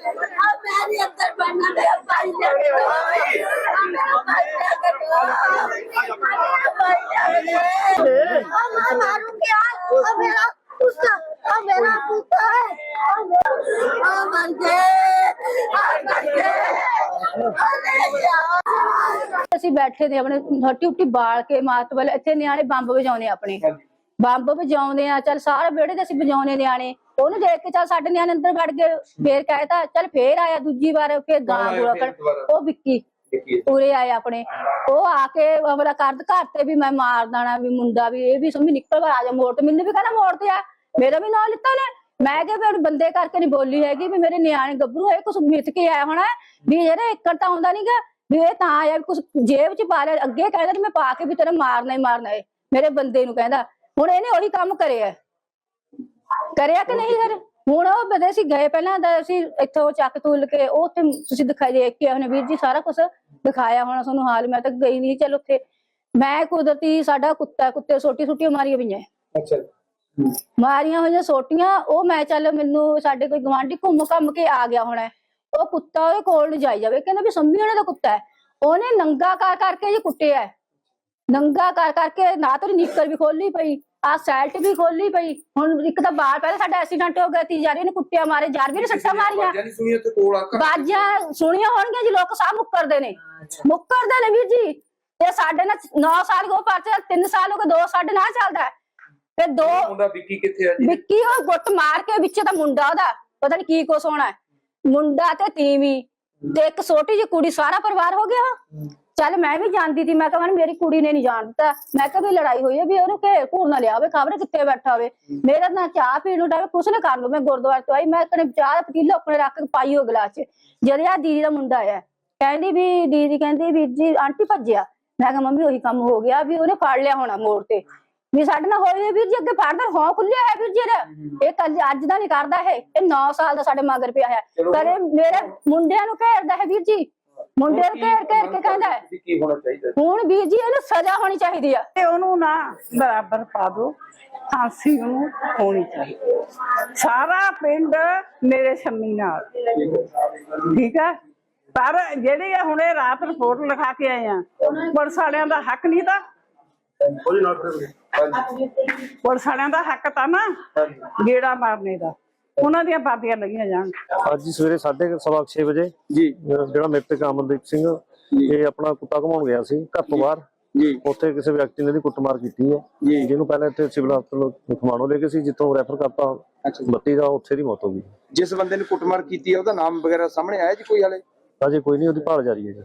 मेरा उसका और मेरा कुत्ता है और मर गए और मर गए और ले जाओ और मेरे भाई मरे हुए और मेरे अंदर बनना मेरा भाई जड़े हुए और मेरा भाई जाकर मेरा भाई जाकर और मैं मारूंगी आज और मेरा उसका और मेरा कुत्ता है और मर गए और मर गए और ले जाओ ਅਸੀਂ ਬੈਠੇ ਨੇ ਆਪਣੇ ਰੋਟੀ ਉੱਟੀ ਬਾਲ ਕੇ ਮਾਤਬਲ ਇੱਥੇ ਨਿਆਣੇ ਬੰਬ ਵਜਾਉਣੇ ਆਪਣੇ ਬੰਬ ਵਜਾਉਂਦੇ ਆ ਚੱਲ ਸਾਰੇ ਵਿਹੜੇ ਦੇ ਅਸੀਂ ਵਜਾਉਣੇ ਨਿਆਣੇ। ਉਹਨੂੰ ਦੇਖ ਕੇ ਚੱਲ ਸਾਡੇ ਨਿਆਣੇ ਅੰਦਰ ਵੜ ਗਏ ਫੇਰ ਕਹਿਤਾ ਚੱਲ ਫੇਰ ਆਇਆ ਦੂਜੀ ਵਾਰ ਫੇਰ ਗਾਂ ਗੋਲਾ ਕਰ? ਉਹ ਵਿੱਕੀ ਪੂਰੇ ਆਏ ਆਪਣੇ। ਉਹ ਆ ਕੇ ਅਮਲਾ ਕਰਦ ਘਰ ਤੇ ਵੀ ਮੈਂ ਮਾਰ ਦੇਣਾ ਵੀ ਮੁੰਡਾ ਵੀ ਇਹ ਵੀ ਸਮਝ ਨਿਕਲ ਆ ਜਾ ਮੋੜ ਤੇ। ਮੈਨੂੰ ਵੀ ਕਹਿੰਦਾ ਮੋੜ ਤੇ ਆ ਮੇਰਾ ਵੀ ਨਾਂ ਲਿੱਤਾ ਨੇ ਮੈਂ ਕਿਹਾ ਫਿਰ ਬੰਦੇ ਕਰਕੇ ਨਹੀਂ ਬੋਲੀ ਹੈਗੀ ਵੀ ਮੇਰੇ ਨਿਆਣੇ ਗੱਭਰੂ ਹੋਏ ਕੁਛ ਮਿੱਥ ਕੇ ਆਇਆ ਹੋਣਾ। ਵੀ ਇਹਦਾ ਇੱਕੜ ਤਾਂ ਆਉਂਦਾ ਨਹੀਂਗਾ ਵੀ ਇਹ ਤਾਂ ਆਇਆ ਕੁਛ ਜੇਬ ਚ ਪਾ ਲਿਆ ਅੱਗੇ ਕਹਿੰਦਾ ਮੈਂ ਪਾ ਕੇ ਵੀ ਤੇਰਾ ਮਾਰਨਾ ਹੀ ਮਾਰਨਾ ਹੈ ਮੇਰੇ ਬੰਦੇ ਨੂੰ ਕਹਿੰਦਾ। ਹੁਣ ਇਹਨੇ ਉਹੀ ਕੰਮ ਕਰਿਆ ਕਰਿਆ ਕਿ ਨਹੀਂ ਫਿਰ? ਹੁਣ ਉਹ ਬਦੇ ਸੀ ਗਏ ਪਹਿਲਾਂ ਤਾਂ ਅਸੀਂ ਇੱਥੋਂ ਚੱਕ ਤੁਲ ਕੇ ਉਹ ਉੱਥੇ ਤੁਸੀਂ ਦਿਖਾਈ ਦੇਖ ਕੇ ਉਹਨੇ ਵੀਰ ਜੀ ਸਾਰਾ ਕੁਝ ਦਿਖਾਇਆ ਹੋਣਾ ਤੁਹਾਨੂੰ ਹਾਲ। ਮੈਂ ਤਾਂ ਗਈ ਨਹੀਂ। ਚਲ ਉੱਥੇ ਮੈਂ ਕੁਦਰਤੀ ਸਾਡਾ ਕੁੱਤਾ ਕੁੱਤੇ ਛੋਟੀ ਛੋਟੀਆਂ ਮਾਰੀਆਂ ਪਈਆਂ। ਅੱਛਾ। ਮਾਰੀਆਂ ਹੋਈਆਂ ਸੋਟੀਆਂ ਉਹ ਮੈਂ ਚੱਲ ਮੈਨੂੰ ਸਾਡੇ ਕੋਈ ਗਵਾਂਢੀ ਘੁੰਮ ਘੰਮ ਕੇ ਆ ਗਿਆ ਹੋਣਾ। ਉਹ ਕੁੱਤਾ ਉਹਦੇ ਕੋਲ ਨੂੰ ਜਾਈ ਜਾਵੇ। ਕਹਿੰਦਾ ਵੀ ਸੰਮੀ ਉਹਨਾਂ ਦਾ ਕੁੱਤਾ ਹੈ। ਉਹਨੇ ਨੰਗਾ ਕਰ ਕਰਕੇ ਜੀ ਕੁੱਟਿਆ। ਨੰਗਾ ਕਰ ਕਰਕੇ ਨਾ ਤਾਂ ਨਿੱਕਰ ਵੀ ਖੋਲੀ ਪਈ ਆ ਸੈਲਟ ਵੀ ਖੋਲੀ ਪਈ। ਹੁਣ ਇੱਕ ਤਾਂ ਬਾਹਰ ਪਹਿਲਾਂ ਸਾਡਾ ਐਕਸੀਡੈਂਟ ਹੋ ਗਿਆ ਤੀ ਜਾਰੀ ਨੇ ਕੁੱਟਿਆ ਮਾਰੇ ਜਾਰ ਵੀ ਨੇ ਸੱਟਾਂ ਮਾਰੀਆਂ। ਤੇ ਕੋਲ ਬਾਜਾਂ ਸੁਣੀਆਂ ਹੋਣਗੀਆਂ ਜੀ ਲੋਕ ਸਾਹ ਮੁੱਕਰਦੇ ਨੇ। ਮੁੱਕਰਦੇ ਨੇ ਵੀਰ ਜੀ। ਤੇ ਸਾਡੇ ਨਾਲ 9 ਸਾਲ ਹੋ ਪਰਚੇ 3 ਸਾਲ ਹੋ ਗਏ 2 ਸਾਡੇ ਨਾਲ ਚੱਲਦਾ। ਤੇ ਦੋ ਮੁੰਡਾ ਵਿੱਕੀ ਕਿੱਥੇ ਆ ਜੀ? ਵਿੱਕੀ ਉਹ ਗੁੱਟ ਮਾਰ ਕੇ ਵਿੱਚ ਤਾਂ ਮੁੰਡਾ ਉਹਦਾ ਪਤਾ ਨਹੀਂ ਕੀ ਕੁਛ ਹੋਣਾ। ਮੁੰਡਾ ਤੇ ਤੀਵੀਂ ਤੇ ਇੱਕ ਛੋਟੀ ਜਿਹੀ ਕੁੜੀ ਸਾਰਾ ਪਰਿਵਾਰ ਹੋ ਗਿਆ ਚੱਲ ਮੈਂ ਵੀ ਜਾਣਦੀ ਸੀ ਮੈਂ ਕਿਹਾ ਮੇਰੀ ਕੁੜੀ ਨੇ ਨਹੀਂ ਜਾਣ ਦਿੱਤਾ। ਮੈਂ ਕਿਹਾ ਵੀ ਲੜਾਈ ਹੋਈ ਹੈ ਵੀ ਉਹਨੂੰ ਘੇਰ ਘੂਰ ਨਾ ਲਿਆਵੇ ਖਬਰ ਕਿੱਥੇ ਬੈਠਾ ਹੋਵੇ। ਮੇਰਾ ਨਾ ਚਾਹ ਪੀਣ ਨੂੰ ਟਾਈਮ ਕੁਛ ਨਾ ਕਰ ਲੂ ਮੈਂ ਗੁਰਦੁਆਰੇ ਤੋਂ ਆਈ ਮੈਂ ਕਨੇ ਚਾਹ ਪਤੀਲਾ ਆਪਣੇ ਰੱਖ ਕੇ ਪਾਈ ਉਹ ਗਲਾਸ 'ਚ। ਜਦ ਆ ਦੀਦੀ ਦਾ ਮੁੰਡਾ ਆਇਆ ਕਹਿੰਦੀ ਵੀ ਦੀਦੀ ਕਹਿੰਦੀ ਵੀਰ ਜੀ ਆਂਟੀ ਭੱਜਿਆ। ਮੈਂ ਕਿਹਾ ਮੰਮੀ ਉਹੀ ਕੰਮ ਹੋ ਗਿਆ ਵੀ ਉਹਨੇ ਫੜ ਲਿਆ ਹੋਣਾ ਮੋੜ ਤੇ। ਵੀ ਸਾਡੇ ਨਾਲ ਹੋਈ ਵੀਰ ਜੀ ਅੱਗੇ ਫੜਦਾ ਹਾਂ ਖੁੱਲਿਆ ਹੈ ਵੀਰ ਜੀ ਇਹਦਾ। ਇਹ ਕੱਲ ਅੱਜ ਦਾ ਨਹੀਂ ਕਰਦਾ ਹੈ ਇਹ 9 ਸਾਲ ਦਾ ਸਾਡੇ ਮਗਰ ਪਿਆ ਹੈ। ਕਦੇ ਮੇਰੇ ਮੁੰਡਿਆਂ ਨੂੰ ਘੇਰਦਾ ਹੈ ਵੀਰ ਜੀ। ਮੁੰਡਿਆਂ ਨੂੰ ਘੇਰ ਘੇਰ ਕੇ ਕਹਿੰਦਾ ਹੈ ਕੀ ਹੋਣਾ ਚਾਹੀਦਾ? ਹੁਣ ਵੀਰ ਜੀ ਇਹਨੂੰ ਸਜ਼ਾ ਹੋਣੀ ਚਾਹੀਦੀ ਆ। ਤੇ ਉਹਨੂੰ ਨਾ ਬਰਾਬਰ ਪਾ ਦੋ ਫਾਂਸੀ ਉਹਨੂੰ ਹੋਣੀ ਚਾਹੀਦੀ ਸਾਰਾ ਪਿੰਡ ਮੇਰੇ ਸ਼ੰਮੀ ਨਾਲ। ਠੀਕ ਹੈ ਪਰ ਜਿਹੜੇ ਇਹ ਹੁਣੇ ਰਾਤ ਰਿਪੋਰਟ ਲਿਖਾ ਕੇ ਆਏ ਆ ਪੁਲਿਸ ਵਾਲਿਆਂ ਦਾ ਹੱਕ ਨਹੀਂ ਤਾਂ। ਹਾਂਜੀ। ਪੁਲਿਸ ਵਾਲਿਆਂ ਦਾ ਹੱਕ ਤਾਂ ਨਾ ਗੇੜਾ ਮਾਰਨੇ ਦਾ। ਉਹਨਾਂ ਦੀਆਂ ਬਾਦੀਆਂ ਲੱਗੀਆਂ ਜਾਣ ਅੱਜ ਸਵੇਰੇ 6:30 ਵਜੇ ਜੀ। ਜਿਹੜਾ ਮ੍ਰਿਤਕ ਅਮਨਦੀਪ ਸਿੰਘ ਇਹ ਆਪਣਾ ਕੁੱਤਾ ਘਮਾਉਣ ਗਿਆ ਸੀ ਘਰ ਤੋਂ ਬਾਹਰ। ਜੀ। ਉੱਥੇ ਕਿਸੇ ਵਿਅਕਤੀ ਨੇ ਇਹਦੀ ਕੁੱਟਮਾਰ ਕੀਤੀ ਹੈ। ਜੀ। ਜਿਹਨੂੰ ਪਹਿਲਾਂ ਇੱਥੇ ਸਿਵਲ ਹਸਪਤਾਲ ਖਮਾਣੋ ਲੈ ਗਏ ਸੀ ਜਿੱਥੋਂ ਰੈਫਰ ਕਰਤਾ ਅੱਛਾ ਜੀ। 32 ਦਾ ਉੱਥੇ ਦੀ ਮੌਤ ਹੋ ਗਈ। ਜਿਸ ਬੰਦੇ ਨੇ ਕੁੱਟਮਾਰ ਕੀਤੀ ਹੈ ਉਹਦਾ ਨਾਮ ਵਗੈਰਾ ਸਾਹਮਣੇ ਆਇਆ ਜੀ ਕੋਈ ਹਾਲੇ? ਅਜੇ ਕੋਈ ਨਹੀਂ ਉਹਦੀ ਭਾਲ ਜਾਰੀ ਹੈ ਜੀ।